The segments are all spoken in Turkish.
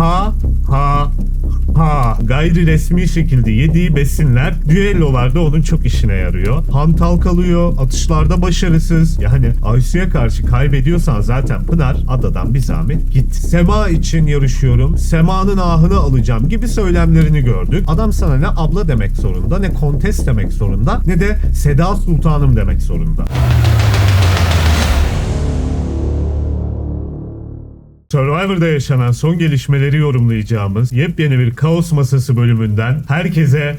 ha ha ha gayri resmi şekilde yediği besinler düellolarda onun çok işine yarıyor. Hantal kalıyor, atışlarda başarısız. Yani Aysu'ya karşı kaybediyorsan zaten Pınar adadan bir zahmet git. Sema için yarışıyorum, Sema'nın ahını alacağım gibi söylemlerini gördük. Adam sana ne abla demek zorunda, ne kontes demek zorunda, ne de Seda Sultanım demek zorunda. Survivor'da yaşanan son gelişmeleri yorumlayacağımız yepyeni bir Kaos Masası bölümünden herkese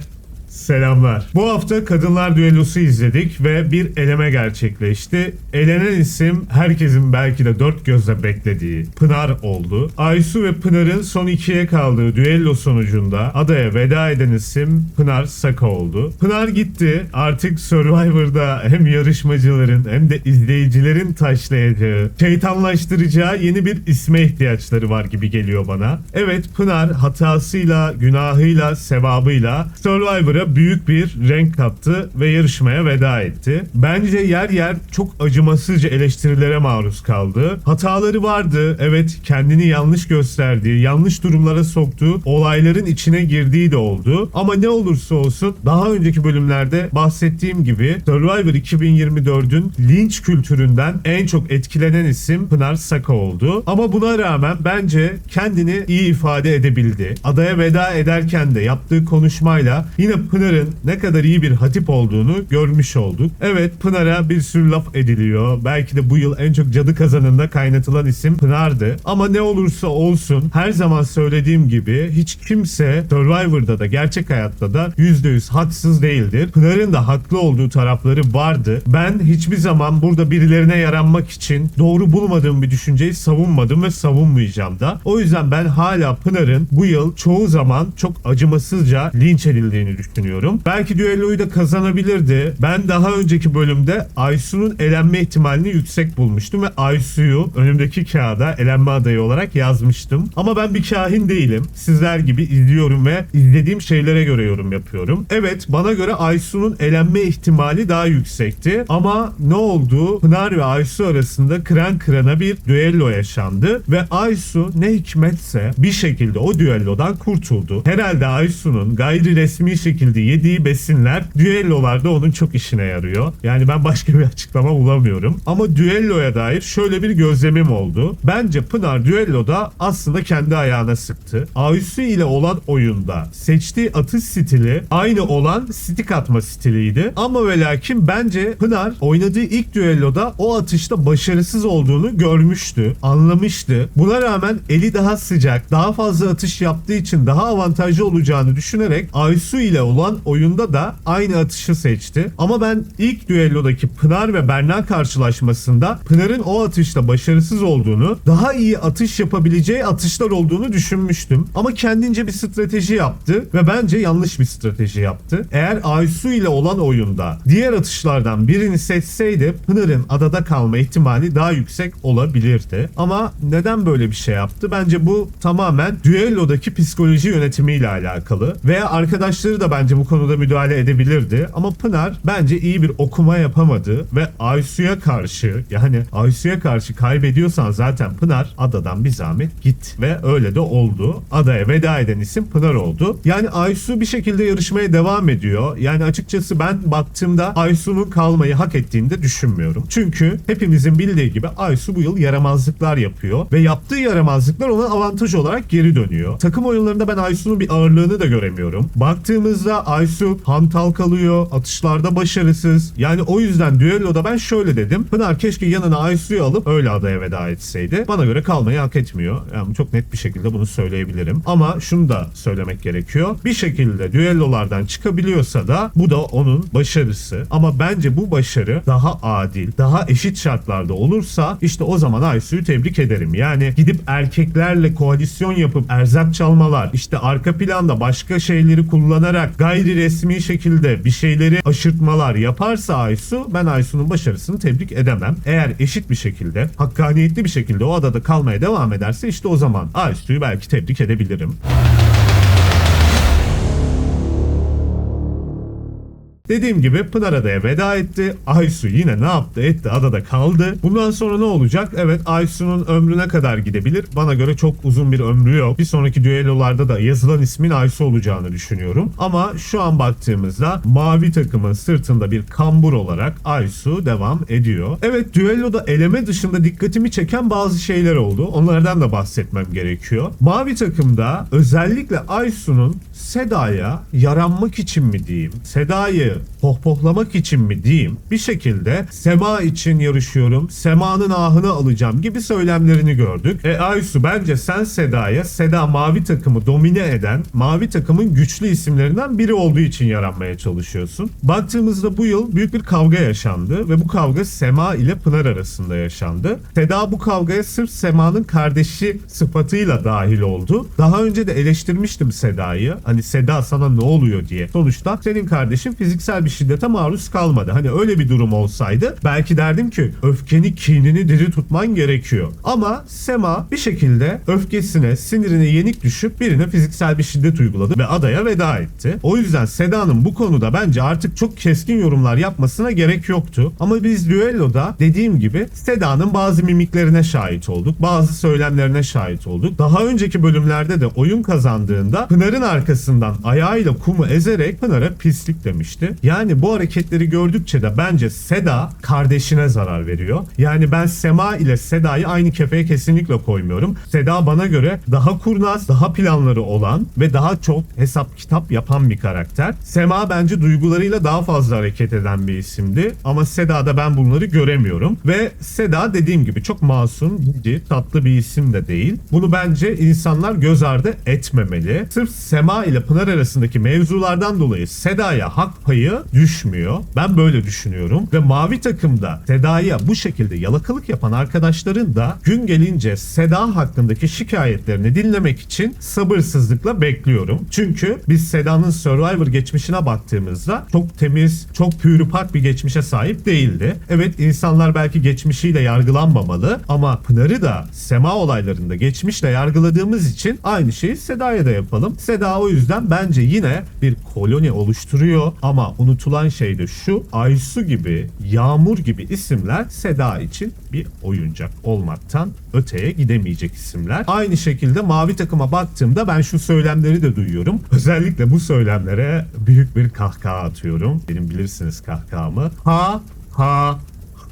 selamlar. Bu hafta kadınlar düellosu izledik ve bir eleme gerçekleşti. Elenen isim herkesin belki de dört gözle beklediği Pınar oldu. Aysu ve Pınar'ın son ikiye kaldığı düello sonucunda adaya veda eden isim Pınar Saka oldu. Pınar gitti. Artık Survivor'da hem yarışmacıların hem de izleyicilerin taşlayacağı, şeytanlaştıracağı yeni bir isme ihtiyaçları var gibi geliyor bana. Evet Pınar hatasıyla, günahıyla, sevabıyla Survivor'a büyük bir renk kattı ve yarışmaya veda etti. Bence yer yer çok acımasızca eleştirilere maruz kaldı. Hataları vardı. Evet kendini yanlış gösterdiği, yanlış durumlara soktuğu, olayların içine girdiği de oldu. Ama ne olursa olsun daha önceki bölümlerde bahsettiğim gibi Survivor 2024'ün linç kültüründen en çok etkilenen isim Pınar Saka oldu. Ama buna rağmen bence kendini iyi ifade edebildi. Adaya veda ederken de yaptığı konuşmayla yine Pınar'ın ne kadar iyi bir hatip olduğunu görmüş olduk. Evet Pınar'a bir sürü laf ediliyor. Belki de bu yıl en çok cadı kazanında kaynatılan isim Pınar'dı. Ama ne olursa olsun her zaman söylediğim gibi hiç kimse Survivor'da da gerçek hayatta da %100 haksız değildir. Pınar'ın da haklı olduğu tarafları vardı. Ben hiçbir zaman burada birilerine yaranmak için doğru bulmadığım bir düşünceyi savunmadım ve savunmayacağım da. O yüzden ben hala Pınar'ın bu yıl çoğu zaman çok acımasızca linç edildiğini düşünüyorum. Belki düelloyu da kazanabilirdi. Ben daha önceki bölümde Aysu'nun elenme ihtimalini yüksek bulmuştum ve Aysu'yu önümdeki kağıda elenme adayı olarak yazmıştım. Ama ben bir kahin değilim. Sizler gibi izliyorum ve izlediğim şeylere göre yorum yapıyorum. Evet bana göre Aysu'nun elenme ihtimali daha yüksekti. Ama ne oldu? Pınar ve Aysu arasında kıran kırana bir düello yaşandı ve Aysu ne hikmetse bir şekilde o düellodan kurtuldu. Herhalde Aysu'nun gayri resmi şekilde yediği besinler düellolarda onun çok işine yarıyor. Yani ben başka bir açıklama bulamıyorum. Ama düelloya dair şöyle bir gözlemim oldu. Bence Pınar düelloda aslında kendi ayağına sıktı. Aysu ile olan oyunda seçtiği atış stili aynı olan stik atma stiliydi. Ama ve lakin bence Pınar oynadığı ilk düelloda o atışta başarısız olduğunu görmüştü. Anlamıştı. Buna rağmen eli daha sıcak, daha fazla atış yaptığı için daha avantajlı olacağını düşünerek Aysu ile olan oyunda da aynı atışı seçti. Ama ben ilk düellodaki Pınar ve Berna karşılaşmasında Pınar'ın o atışta başarısız olduğunu, daha iyi atış yapabileceği atışlar olduğunu düşünmüştüm. Ama kendince bir strateji yaptı ve bence yanlış bir strateji yaptı. Eğer Aysu ile olan oyunda diğer atışlardan birini seçseydi Pınar'ın adada kalma ihtimali daha yüksek olabilirdi. Ama neden böyle bir şey yaptı? Bence bu tamamen düellodaki psikoloji yönetimiyle alakalı. Veya arkadaşları da bence bu konuda müdahale edebilirdi. Ama Pınar bence iyi bir okuma yapamadı ve Aysu'ya karşı yani Aysu'ya karşı kaybediyorsan zaten Pınar adadan bir zahmet git ve öyle de oldu. Adaya veda eden isim Pınar oldu. Yani Aysu bir şekilde yarışmaya devam ediyor. Yani açıkçası ben baktığımda Aysu'nun kalmayı hak ettiğini de düşünmüyorum. Çünkü hepimizin bildiği gibi Aysu bu yıl yaramazlıklar yapıyor ve yaptığı yaramazlıklar ona avantaj olarak geri dönüyor. Takım oyunlarında ben Aysu'nun bir ağırlığını da göremiyorum. Baktığımızda Aysu hantal kalıyor, atışlarda başarısız. Yani o yüzden düelloda ben şöyle dedim. Pınar keşke yanına Aysu'yu alıp öyle adaya veda etseydi. Bana göre kalmayı hak etmiyor. Yani çok net bir şekilde bunu söyleyebilirim. Ama şunu da söylemek gerekiyor. Bir şekilde düellolardan çıkabiliyorsa da bu da onun başarısı. Ama bence bu başarı daha adil, daha eşit şartlarda olursa işte o zaman Aysu'yu tebrik ederim. Yani gidip erkeklerle koalisyon yapıp erzak çalmalar, işte arka planda başka şeyleri kullanarak gayri resmi şekilde bir şeyleri aşırtmalar yaparsa Aysu ben Aysu'nun başarısını tebrik edemem. Eğer eşit bir şekilde, hakkaniyetli bir şekilde o adada kalmaya devam ederse işte o zaman Aysu'yu belki tebrik edebilirim. Dediğim gibi Pınar Adaya veda etti. Aysu yine ne yaptı etti adada kaldı. Bundan sonra ne olacak? Evet Aysu'nun ömrüne kadar gidebilir. Bana göre çok uzun bir ömrü yok. Bir sonraki düellolarda da yazılan ismin Aysu olacağını düşünüyorum. Ama şu an baktığımızda mavi takımın sırtında bir kambur olarak Aysu devam ediyor. Evet düelloda eleme dışında dikkatimi çeken bazı şeyler oldu. Onlardan da bahsetmem gerekiyor. Mavi takımda özellikle Aysu'nun Seda'ya yaranmak için mi diyeyim, Seda'yı pohpohlamak için mi diyeyim, bir şekilde Sema için yarışıyorum, Sema'nın ahını alacağım gibi söylemlerini gördük. E Aysu bence sen Seda'ya, Seda mavi takımı domine eden, mavi takımın güçlü isimlerinden biri olduğu için yaranmaya çalışıyorsun. Baktığımızda bu yıl büyük bir kavga yaşandı ve bu kavga Sema ile Pınar arasında yaşandı. Seda bu kavgaya sırf Sema'nın kardeşi sıfatıyla dahil oldu. Daha önce de eleştirmiştim Seda'yı. Hani Seda sana ne oluyor diye. Sonuçta senin kardeşin fiziksel bir şiddete maruz kalmadı. Hani öyle bir durum olsaydı belki derdim ki öfkeni kinini diri tutman gerekiyor. Ama Sema bir şekilde öfkesine, sinirine yenik düşüp birine fiziksel bir şiddet uyguladı ve adaya veda etti. O yüzden Seda'nın bu konuda bence artık çok keskin yorumlar yapmasına gerek yoktu. Ama biz düelloda dediğim gibi Seda'nın bazı mimiklerine şahit olduk. Bazı söylemlerine şahit olduk. Daha önceki bölümlerde de oyun kazandığında Pınar'ın arkasından ayağıyla kumu ezerek Pınar'a pislik demişti. Yani bu hareketleri gördükçe de bence Seda kardeşine zarar veriyor. Yani ben Sema ile Seda'yı aynı kefeye kesinlikle koymuyorum. Seda bana göre daha kurnaz, daha planları olan ve daha çok hesap kitap yapan bir karakter. Sema bence duygularıyla daha fazla hareket eden bir isimdi. Ama Seda'da ben bunları göremiyorum. Ve Seda dediğim gibi çok masum, ciddi, tatlı bir isim de değil. Bunu bence insanlar göz ardı etmemeli. Sırf Sema ile Pınar arasındaki mevzulardan dolayı Seda'ya hak payı düşmüyor. Ben böyle düşünüyorum. Ve mavi takımda Seda'ya bu şekilde yalakalık yapan arkadaşların da gün gelince Seda hakkındaki şikayetlerini dinlemek için sabırsızlıkla bekliyorum. Çünkü biz Seda'nın Survivor geçmişine baktığımızda çok temiz, çok pürüpak bir geçmişe sahip değildi. Evet insanlar belki geçmişiyle yargılanmamalı ama Pınar'ı da Sema olaylarında geçmişle yargıladığımız için aynı şeyi Seda'ya da yapalım. Seda o yüzden bence yine bir koloni oluşturuyor ama unutulan şey de şu Aysu gibi, Yağmur gibi isimler Seda için bir oyuncak olmaktan öteye gidemeyecek isimler. Aynı şekilde mavi takıma baktığımda ben şu söylemleri de duyuyorum. Özellikle bu söylemlere büyük bir kahkaha atıyorum. Benim bilirsiniz kahkahamı. Ha ha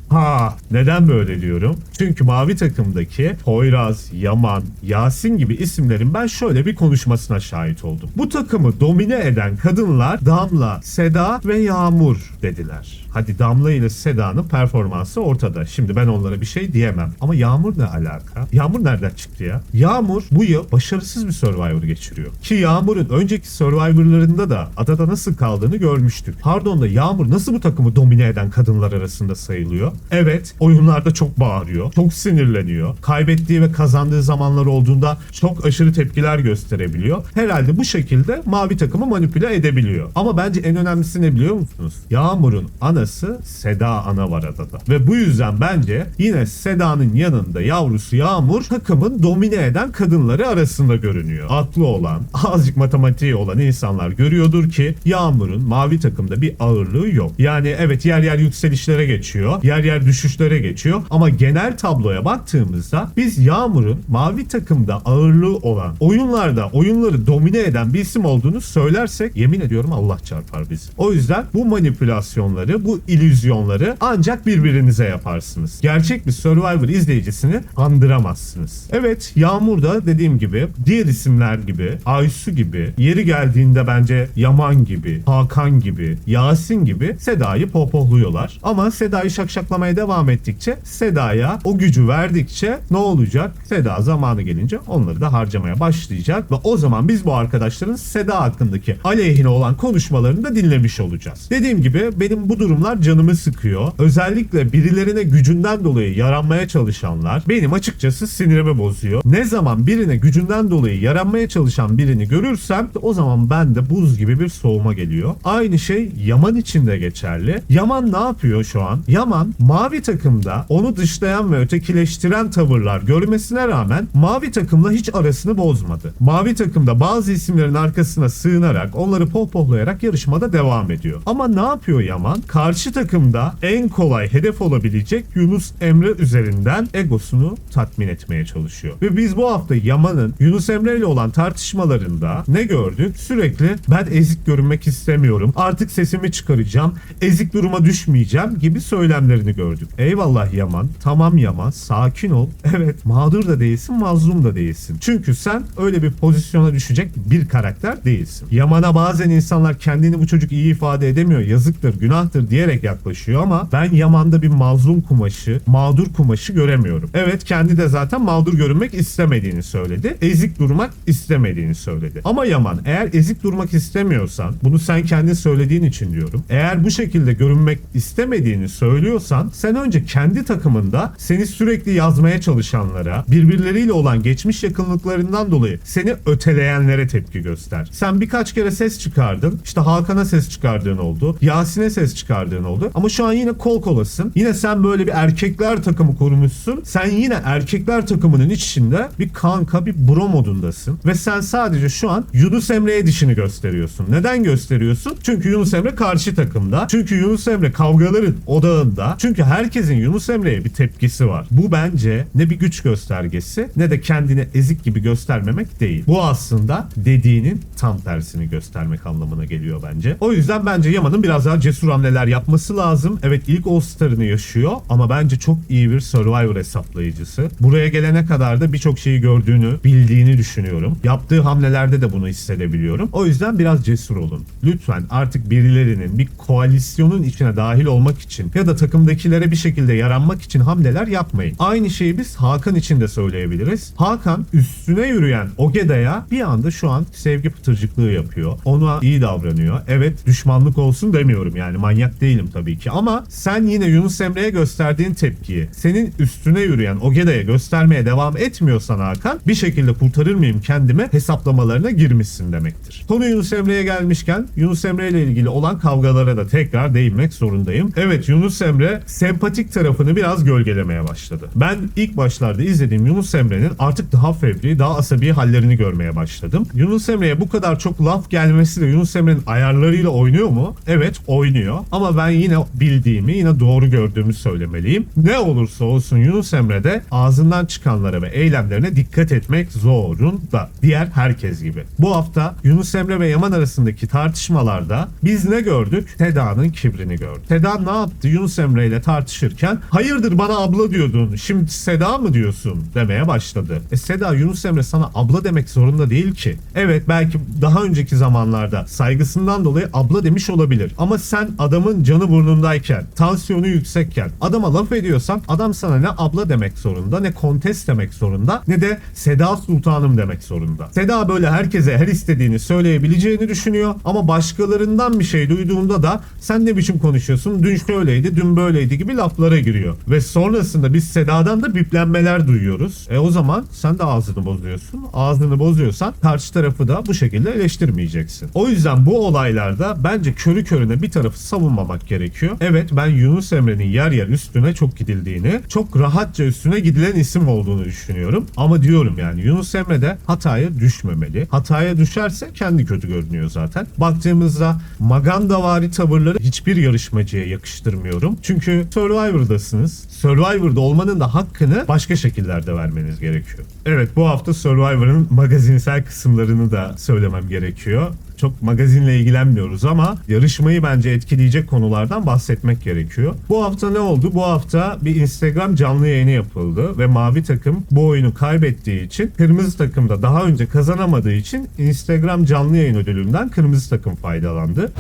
Ha, neden böyle diyorum? Çünkü mavi takımdaki Poyraz, Yaman, Yasin gibi isimlerin ben şöyle bir konuşmasına şahit oldum. Bu takımı domine eden kadınlar Damla, Seda ve Yağmur dediler. Hadi Damla ile Seda'nın performansı ortada. Şimdi ben onlara bir şey diyemem. Ama Yağmur ne alaka? Yağmur nereden çıktı ya? Yağmur bu yıl başarısız bir Survivor geçiriyor. Ki Yağmur'un önceki Survivor'larında da adada nasıl kaldığını görmüştük. Pardon da Yağmur nasıl bu takımı domine eden kadınlar arasında sayılıyor? Evet, oyunlarda çok bağırıyor, çok sinirleniyor. Kaybettiği ve kazandığı zamanlar olduğunda çok aşırı tepkiler gösterebiliyor. Herhalde bu şekilde mavi takımı manipüle edebiliyor. Ama bence en önemlisi ne biliyor musunuz? Yağmur'un anası Seda ana var adada. Ve bu yüzden bence yine Seda'nın yanında yavrusu Yağmur takımın domine eden kadınları arasında görünüyor. Aklı olan, azıcık matematiği olan insanlar görüyordur ki Yağmur'un mavi takımda bir ağırlığı yok. Yani evet yer yer yükselişlere geçiyor, yer yer düşüşlere geçiyor ama genel tabloya baktığımızda biz Yağmur'un mavi takımda ağırlığı olan, oyunlarda oyunları domine eden bir isim olduğunu söylersek yemin ediyorum Allah çarpar bizi. O yüzden bu manipülasyonları, bu illüzyonları ancak birbirinize yaparsınız. Gerçek bir Survivor izleyicisini kandıramazsınız. Evet Yağmur da dediğim gibi diğer isimler gibi Aysu gibi yeri geldiğinde bence Yaman gibi Hakan gibi Yasin gibi Seda'yı pohpohluyorlar. Ama Seda'yı şakşaklamaya devam ettikçe Seda'ya o gücü verdikçe ne olacak? Seda zamanı gelince onları da harcamaya başlayacak ve o zaman biz bu arkadaşların Seda hakkındaki aleyhine olan konuşmalarını da dinlemiş olacağız. Dediğim gibi benim bu durumlar canımı sıkıyor. Özellikle birilerine gücünden dolayı yaranmaya çalışanlar benim açıkçası sinirimi bozuyor. Ne zaman birine gücünden dolayı yaranmaya çalışan birini görürsem o zaman bende buz gibi bir soğuma geliyor. Aynı şey Yaman için de geçerli. Yaman ne yapıyor şu an? Yaman mavi takımda onu dışlayan ve ötekileştiren tavırlar görmesine rağmen mavi takımla hiç arasını bozmadı. Mavi takımda bazı isimlerin arkasına sığınarak onları pohpohlayarak yarışmada devam ediyor. Ama ne yapıyor Yaman? Karşı takımda en kolay hedef olabilecek Yunus Emre üzerinden egosunu tatmin etmeye çalışıyor. Ve biz bu hafta Yaman'ın Yunus Emre ile olan tartışmalarında ne gördük? Sürekli ben ezik görünmek istemiyorum. Artık sesimi çıkaracağım. Ezik duruma düşmeyeceğim gibi söylemlerini gördük. Eyvallah Yaman. Tamam Yaman. Sakin ol. Evet mağdur da değilsin, mazlum da değilsin. Çünkü sen öyle bir pozisyona düşecek bir karakter değilsin. Yaman'a bazen insanlar kendini bu çocuk iyi ifade edemiyor, yazıktır, günahtır diyerek yaklaşıyor ama ben Yaman'da bir mazlum kumaşı, mağdur kumaşı göremiyorum. Evet kendi de zaten mağdur görünmek istemediğini söyledi. Ezik durmak istemediğini söyledi. Ama Yaman eğer ezik durmak istemiyorsan, bunu sen kendin söylediğin için diyorum. Eğer bu şekilde görünmek istemediğini söylüyorsan sen önce kendi takımında seni sürekli yazmaya çalışanlara, birbirleriyle olan geçmiş yakınlıklarından dolayı seni öteleyenlere tepki göster. Sen birkaç kere ses çıkardın. İşte Hakan'a ses çıkardığın oldu. Yasin'e ses çıkardığın oldu. Ama şu an yine kol kolasın. Yine sen böyle bir erkekler takımı kurmuşsun. Sen yine erkekler takımının içinde bir kanka, bir bro modundasın. Ve sen sadece şu an Yunus Emre'ye dişini gösteriyorsun. Neden gösteriyorsun? Çünkü Yunus Emre karşı takımda. Çünkü Yunus Emre kavgaların odağında. Çünkü herkesin Yunus Emre'ye bir tepkisi var. Bu bence ne bir güç göstergesi ne de kendini ezik gibi göstermemek değil. Bu aslında dediğinin tam tersini göstermek anlamına geliyor bence. O yüzden bence Yaman'ın biraz daha cesur hamleler yapması lazım. Evet ilk All Star'ını yaşıyor ama bence çok iyi bir Survivor hesaplayıcısı. Buraya gelene kadar da birçok şeyi gördüğünü, bildiğini düşünüyorum. Yaptığı hamlelerde de bunu hissedebiliyorum. O yüzden biraz cesur olun. Lütfen artık birilerinin bir koalisyonun içine dahil olmak için ya da takımdakilere bir şekilde yaranmak için hamleler yapmayın. Aynı şeyi biz Hakan için de söyleyebiliriz. Hakan üstüne yürüyen Ogeda'ya bir anda şu an sevgi pıtırcıklığı yapıyor. Ona iyi davranıyor. Evet düşmanlık olsun demiyorum yani manyak değilim tabii ki ama sen yine Yunus Emre'ye gösterdiğin tepkiyi senin üstüne yürüyen Ogeda'ya göstermeye devam etmiyorsan Hakan bir şekilde kurtarır mıyım kendimi hesaplamalarına girmişsin demektir. Konu Yunus Emre'ye gelmişken Yunus Emre ile ilgili olan kavgalara da tekrar değinmek zorundayım. Evet Yunus Emre sempatik tarafını biraz gölgelemeye başladı. Ben ilk başlarda izlediğim Yunus Emre'nin artık daha fevri, daha asabi hallerini görmeye başladım. Yunus Emre'ye bu kadar çok laf gelmesi de Yunus Emre'nin ayarlarıyla oynuyor mu? Evet oynuyor. Ama ben yine bildiğimi, yine doğru gördüğümü söylemeliyim. Ne olursa olsun Yunus Emre de ağzından çıkanlara ve eylemlerine dikkat etmek zorunda. Diğer herkes gibi. Bu hafta Yunus Emre ve Yaman arasındaki tartışmalarda biz ne gördük? Seda'nın kibrini gördük. Seda ne yaptı Yunus Emre ile tartışırken? Hayırdır bana abla diyordun. Şimdi Seda mı diyorsun? demeye başladı. E Seda Yunus Emre sana abla demek zorunda değil ki. Evet belki daha önceki zamanlarda saygısından dolayı abla demiş olabilir. Ama sen adamın canı burnundayken, tansiyonu yüksekken adama laf ediyorsan adam sana ne abla demek zorunda, ne kontes demek zorunda, ne de Seda Sultanım demek zorunda. Seda böyle herkese her istediğini söyleyebileceğini düşünüyor ama başkalarından bir şey duyduğunda da sen ne biçim konuşuyorsun, dün şöyleydi, dün böyleydi gibi laflara giriyor. Ve sonrasında biz Seda'dan da biplenmeler duyuyoruz. E o zaman sen de ağzını bozuyorsun. Ağzını bozuyorsan karşı tarafı da bu şekilde eleştirmeyeceksin. O yüzden bu olaylarda bence körü körüne bir tarafı savunmamak gerekiyor. Evet ben Yunus Emre'nin yer yer üstüne çok gidildiğini, çok rahatça üstüne gidilen isim olduğunu düşünüyorum. Ama diyorum yani Yunus Emre de hataya düşmemeli. Hataya düşerse kendi kötü görünüyor zaten. Baktığımızda Magandavari tavırları hiçbir yarışmacıya yakıştırmıyorum. Çünkü Survivor'dasınız. Survivor'da olmanın da hakkını başka şekillerde vermeniz gerekiyor. Evet bu hafta Survivor'ın magazinsel kısımlarını da söylemem gerekiyor. Çok magazinle ilgilenmiyoruz ama yarışmayı bence etkileyecek konulardan bahsetmek gerekiyor. Bu hafta ne oldu? Bu hafta bir Instagram canlı yayını yapıldı ve mavi takım bu oyunu kaybettiği için kırmızı takım da daha önce kazanamadığı için Instagram canlı yayın ödülünden kırmızı takım faydalandı.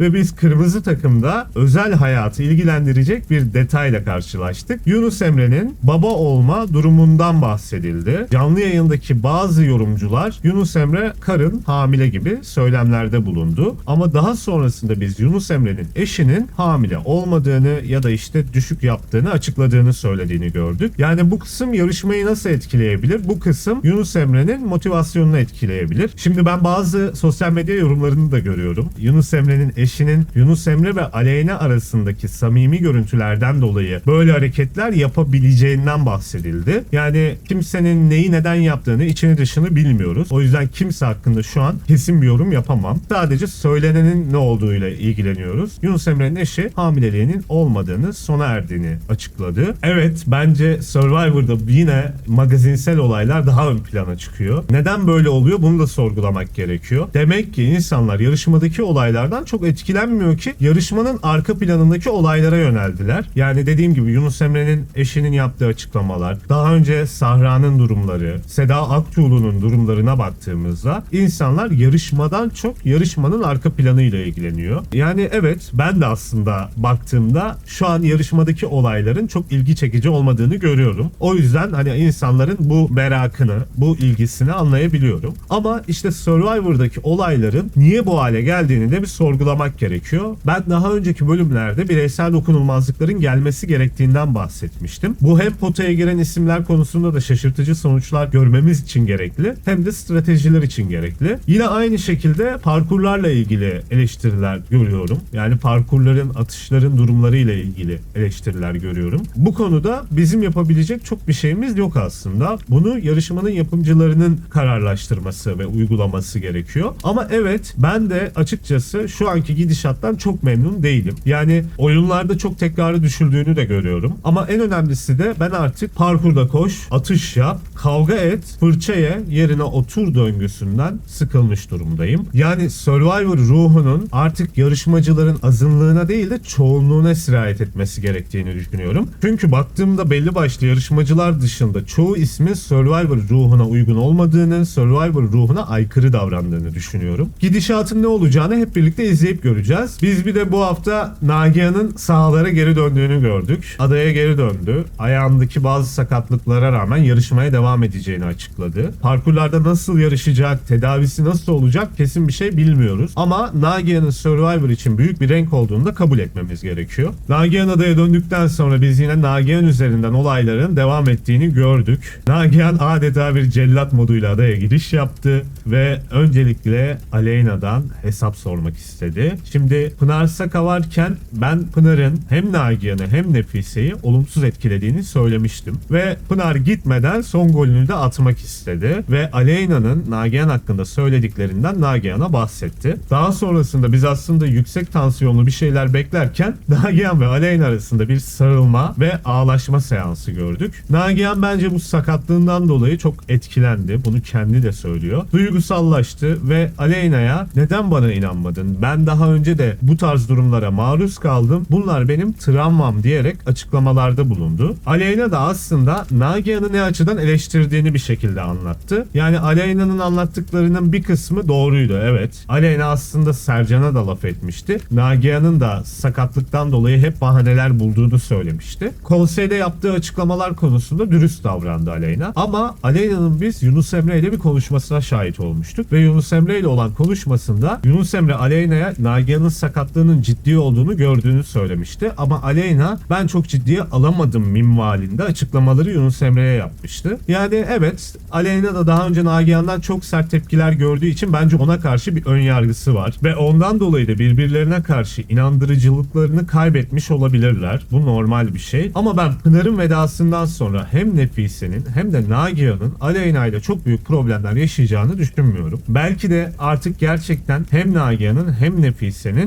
Ve biz kırmızı takımda özel hayatı ilgilendirecek bir detayla karşılaştık. Yunus Emre'nin baba olma durumundan bahsedildi. Canlı yayındaki bazı yorumcular Yunus Emre karın hamile gibi söylemlerde bulundu. Ama daha sonrasında biz Yunus Emre'nin eşinin hamile olmadığını ya da işte düşük yaptığını açıkladığını söylediğini gördük. Yani bu kısım yarışmayı nasıl etkileyebilir? Bu kısım Yunus Emre'nin motivasyonunu etkileyebilir. Şimdi ben bazı sosyal medya yorumlarını da görüyorum. Yunus Emre'nin eşinin Yunus Emre ve Aleyna arasındaki samimi görüntülerden dolayı böyle hareketler yapabileceğinden bahsedildi. Yani kimsenin neyi neden yaptığını içini dışını bilmiyoruz. O yüzden kimse hakkında şu an kesin bir yorum yapamam. Sadece söylenenin ne olduğuyla ilgileniyoruz. Yunus Emre'nin eşi hamileliğinin olmadığını sona erdiğini açıkladı. Evet bence Survivor'da yine magazinsel olaylar daha ön plana çıkıyor. Neden böyle oluyor bunu da sorgulamak gerekiyor. Demek ki insanlar yarışmadaki olaylardan çok etkilenmiyor ki yarışmanın arka planındaki olaylara yöneldiler. Yani dediğim gibi Yunus Emre'nin eşinin yaptığı açıklamalar, daha önce Sahra'nın durumları, Seda Aktuğlu'nun durumlarına baktığımızda insanlar yarışmadan çok yarışmanın arka planıyla ilgileniyor. Yani evet ben de aslında baktığımda şu an yarışmadaki olayların çok ilgi çekici olmadığını görüyorum. O yüzden hani insanların bu merakını, bu ilgisini anlayabiliyorum. Ama işte Survivor'daki olayların niye bu hale geldiğini de bir sorgulamak gerekiyor. Ben daha önceki bölümlerde bireysel dokunulmazlıkların gelmesi gerektiğinden bahsetmiştim. Bu hem potaya giren isimler konusunda da şaşırtıcı sonuçlar görmemiz için gerekli hem de stratejiler için gerekli. Yine aynı şekilde parkurlarla ilgili eleştiriler görüyorum. Yani parkurların, atışların durumlarıyla ilgili eleştiriler görüyorum. Bu konuda bizim yapabilecek çok bir şeyimiz yok aslında. Bunu yarışmanın yapımcılarının kararlaştırması ve uygulaması gerekiyor. Ama evet ben de açıkçası şu anki gidişattan çok memnun değilim. Yani oyunlarda çok tekrarı düşüldüğünü de görüyorum. Ama en önemlisi de ben artık parkurda koş, atış yap, kavga et, fırça ye, yerine otur döngüsünden sıkılmış durumdayım. Yani Survivor ruhunun artık yarışmacıların azınlığına değil de çoğunluğuna sirayet etmesi gerektiğini düşünüyorum. Çünkü baktığımda belli başlı yarışmacılar dışında çoğu ismin Survivor ruhuna uygun olmadığını, Survivor ruhuna aykırı davrandığını düşünüyorum. Gidişatın ne olacağını hep birlikte izleyip göreceğiz. Biz bir de bu hafta Nagihan'ın sahalara geri döndüğünü gördük. Adaya geri döndü. Ayağındaki bazı sakatlıklara rağmen yarışmaya devam edeceğini açıkladı. Parkurlarda nasıl yarışacak, tedavisi nasıl olacak kesin bir şey bilmiyoruz. Ama Nagihan'ın Survivor için büyük bir renk olduğunu da kabul etmemiz gerekiyor. Nagihan adaya döndükten sonra biz yine Nagihan üzerinden olayların devam ettiğini gördük. Nagihan adeta bir cellat moduyla adaya giriş yaptı ve öncelikle Aleyna'dan hesap sormak istedi. Şimdi Pınar Saka ben Pınar'ın hem Nagihan'ı hem Nefise'yi olumsuz etkilediğini söylemiştim. Ve Pınar gitmeden son golünü de atmak istedi. Ve Aleyna'nın Nagihan hakkında söylediklerinden Nagihan'a bahsetti. Daha sonrasında biz aslında yüksek tansiyonlu bir şeyler beklerken Nagihan ve Aleyna arasında bir sarılma ve ağlaşma seansı gördük. Nagihan bence bu sakatlığından dolayı çok etkilendi. Bunu kendi de söylüyor. Duygusallaştı ve Aleyna'ya neden bana inanmadın? Ben daha önce de bu tarz durumlara maruz kaldım. Bunlar benim travmam diyerek açıklamalarda bulundu. Aleyna da aslında Nagihan'ı ne açıdan eleştirdiğini bir şekilde anlattı. Yani Aleyna'nın anlattıklarının bir kısmı doğruydu evet. Aleyna aslında Sercan'a da laf etmişti. Nagihan'ın da sakatlıktan dolayı hep bahaneler bulduğunu söylemişti. Konseyde yaptığı açıklamalar konusunda dürüst davrandı Aleyna. Ama Aleyna'nın biz Yunus Emre ile bir konuşmasına şahit olmuştuk. Ve Yunus Emre ile olan konuşmasında Yunus Emre Aleyna'ya Nagihan'ın sakatlığının ciddi olduğunu gördüğünü söylemişti. Ama Aleyna ben çok ciddiye alamadım minvalinde açıklamaları Yunus Emre'ye yapmıştı. Yani evet Aleyna da daha önce Nagihan'dan çok sert tepkiler gördüğü için bence ona karşı bir ön yargısı var. Ve ondan dolayı da birbirlerine karşı inandırıcılıklarını kaybetmiş olabilirler. Bu normal bir şey. Ama ben Pınar'ın vedasından sonra hem Nefise'nin hem de Nagihan'ın Aleyna ile çok büyük problemler yaşayacağını düşünmüyorum. Belki de artık gerçekten hem Nagihan'ın hem Nefise'nin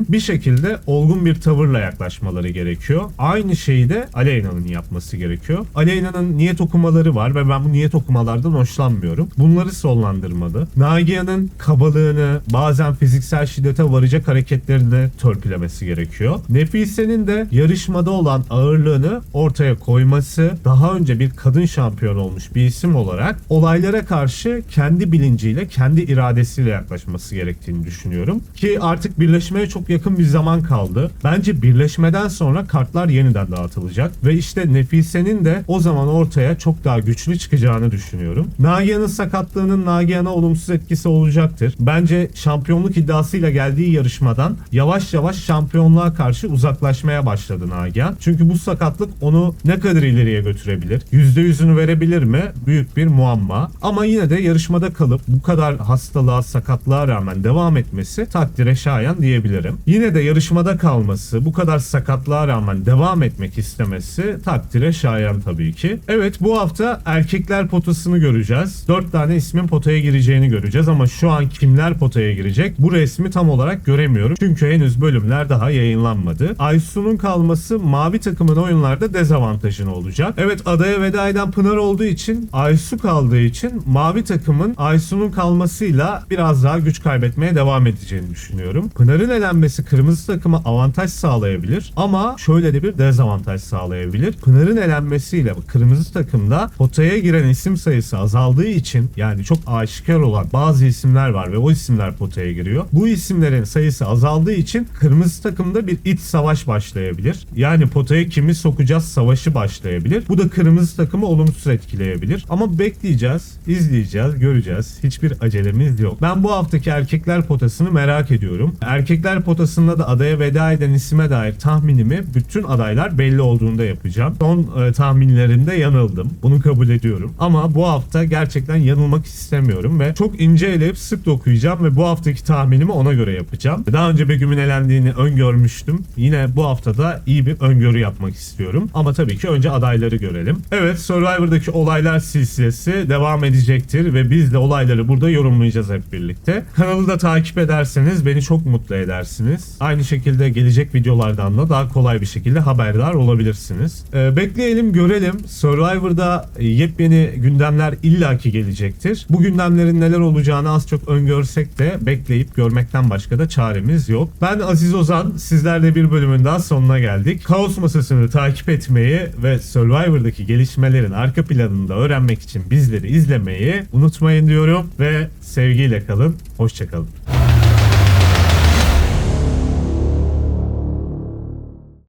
bir şekilde olgun bir tavırla yaklaşmaları gerekiyor. Aynı şeyi de Aleyna'nın yapması gerekiyor. Aleyna'nın niyet okumaları var ve ben bu niyet okumalardan hoşlanmıyorum. Bunları sonlandırmalı. Nagihan'ın kabalığını, bazen fiziksel şiddete varacak hareketlerini törpülemesi gerekiyor. Nefise'nin de yarışmada olan ağırlığını ortaya koyması, daha önce bir kadın şampiyon olmuş bir isim olarak olaylara karşı kendi bilinciyle, kendi iradesiyle yaklaşması gerektiğini düşünüyorum. Ki artık birleşik birleşmeye çok yakın bir zaman kaldı. Bence birleşmeden sonra kartlar yeniden dağıtılacak ve işte Nefise'nin de o zaman ortaya çok daha güçlü çıkacağını düşünüyorum. Nagihan'ın sakatlığının Nagihan'a olumsuz etkisi olacaktır. Bence şampiyonluk iddiasıyla geldiği yarışmadan yavaş yavaş şampiyonluğa karşı uzaklaşmaya başladı Nagihan. Çünkü bu sakatlık onu ne kadar ileriye götürebilir? %100'ünü verebilir mi? Büyük bir muamma. Ama yine de yarışmada kalıp bu kadar hastalığa, sakatlığa rağmen devam etmesi takdire şayan diyebilirim. Yine de yarışmada kalması, bu kadar sakatlığa rağmen devam etmek istemesi takdire şayan tabii ki. Evet bu hafta erkekler potasını göreceğiz. 4 tane ismin potaya gireceğini göreceğiz ama şu an kimler potaya girecek bu resmi tam olarak göremiyorum. Çünkü henüz bölümler daha yayınlanmadı. Aysu'nun kalması mavi takımın oyunlarda dezavantajını olacak. Evet adaya veda eden Pınar olduğu için Aysu kaldığı için mavi takımın Aysu'nun kalmasıyla biraz daha güç kaybetmeye devam edeceğini düşünüyorum. Pınar'ın elenmesi kırmızı takıma avantaj sağlayabilir ama şöyle de bir dezavantaj sağlayabilir. Pınar'ın elenmesiyle kırmızı takımda potaya giren isim sayısı azaldığı için yani çok aşikar olan bazı isimler var ve o isimler potaya giriyor. Bu isimlerin sayısı azaldığı için kırmızı takımda bir iç savaş başlayabilir. Yani potaya kimi sokacağız savaşı başlayabilir. Bu da kırmızı takımı olumsuz etkileyebilir. Ama bekleyeceğiz, izleyeceğiz, göreceğiz. Hiçbir acelemiz yok. Ben bu haftaki erkekler potasını merak ediyorum. Erkekler potasında da adaya veda eden isime dair tahminimi bütün adaylar belli olduğunda yapacağım. Son e, tahminlerimde yanıldım. Bunu kabul ediyorum. Ama bu hafta gerçekten yanılmak istemiyorum ve çok ince eleyip sık dokuyacağım ve bu haftaki tahminimi ona göre yapacağım. Daha önce Begüm'ün elendiğini öngörmüştüm. Yine bu haftada iyi bir öngörü yapmak istiyorum. Ama tabii ki önce adayları görelim. Evet Survivor'daki olaylar silsilesi devam edecektir ve biz de olayları burada yorumlayacağız hep birlikte. Kanalı da takip ederseniz beni çok mutlu edersiniz. Aynı şekilde gelecek videolardan da daha kolay bir şekilde haberdar olabilirsiniz. Ee, bekleyelim görelim. Survivor'da yepyeni gündemler illaki gelecektir. Bu gündemlerin neler olacağını az çok öngörsek de bekleyip görmekten başka da çaremiz yok. Ben Aziz Ozan. Sizlerle bir bölümün daha sonuna geldik. Kaos masasını takip etmeyi ve Survivor'daki gelişmelerin arka planını da öğrenmek için bizleri izlemeyi unutmayın diyorum ve sevgiyle kalın. Hoşçakalın.